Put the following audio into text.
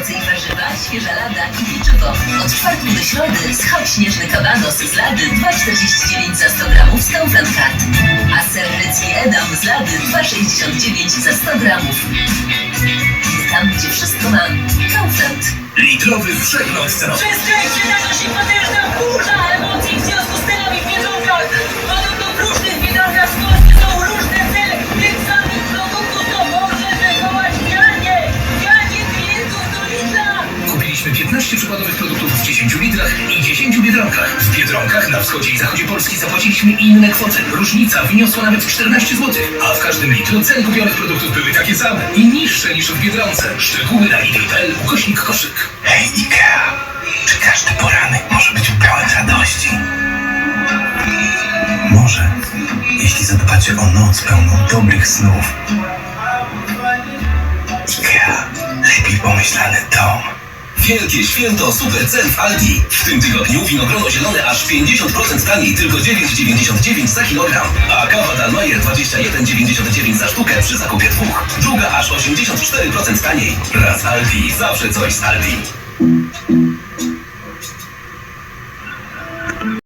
owoce i warzywa, świeża lada i pieczywo. Od czwartku do środy schab śnieżny kabanos z lady 2,49 za 100 gramów z Kaufland Card. A ser grecki Edam z lady 2,69 za 100 gramów. Tam, gdzie wszystko ma Kaufland. Litrowy przegląd cenowy. Przestańcie nanosi potężna burza Kupiliśmy 15 przykładowych produktów w 10 litrach i 10 biedronkach. W biedronkach na wschodzie i zachodzie Polski zapłaciliśmy inne kwoty. Różnica wyniosła nawet 14 zł, a w każdym litru ceny kupionych produktów były takie same i niższe niż w biedronce. Szczegóły na lidl.pl ukośnik koszyk. Hej Ikea, czy każdy poranek może być pełen radości? Może, jeśli zadbacie o noc pełną dobrych snów. Ikea, lepiej pomyślany dom. Wielkie święto super cen w Aldi. W tym tygodniu winogrono zielone aż 50% taniej, tylko 9,99 za kilogram. A kawa Dalmajer 21,99 za sztukę przy zakupie dwóch. Druga aż 84% taniej. Raz Aldi, zawsze coś z Aldi.